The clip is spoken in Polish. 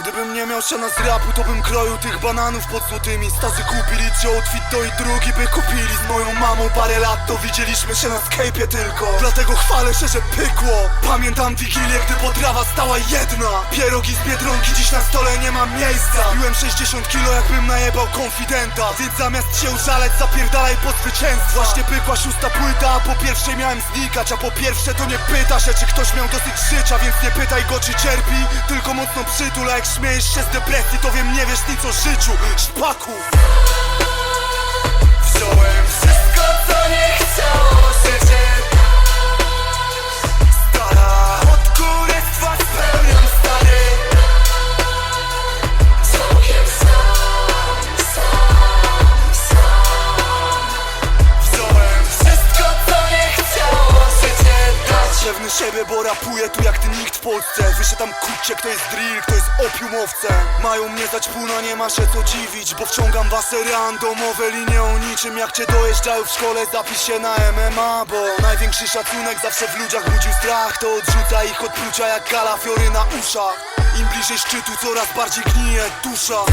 Gdybym nie miał siana z rapu, to bym kroił tych bananów pod złotymi. Stazy kupili ci outfit, to i drugi by kupili Z moją mamą. Parę lat, to widzieliśmy się na skejpie tylko. Dlatego chwalę się, że pykło. Pamiętam wigilię, gdy potrawa stała jedna. Pierogi z Biedronki, dziś na stole nie mam miejsca. Piłem 60 kilo, jakbym najebał konfidenta. Więc zamiast się użaleć, zapierdalaj po zwycięstwo Właśnie pykła szósta płyta, a po pierwszej miałem znikać. A po pierwsze to nie pyta się, czy ktoś miał dosyć życia Więc nie pytaj go, czy cierpi, tylko mocno przytul A śmiejesz się z depresji, to wiem, nie wiesz nic o życiu. Szpaku Pewny siebie, bo rapuję tu jak ty nikt w Polsce. Wyszedł tam kurcie, kto jest drill, kto jest opiumowcem. Mają mnie dać półno, nie ma się co dziwić Bo wciągam wasze randomowe linie o niczym. Jak cię dojeżdżają w szkole, zapisz się na MMA Bo największy szacunek zawsze w ludziach budził strach. To odrzuca ich od plucia jak kalafiory na uszach. Im bliżej szczytu, coraz bardziej gnije dusza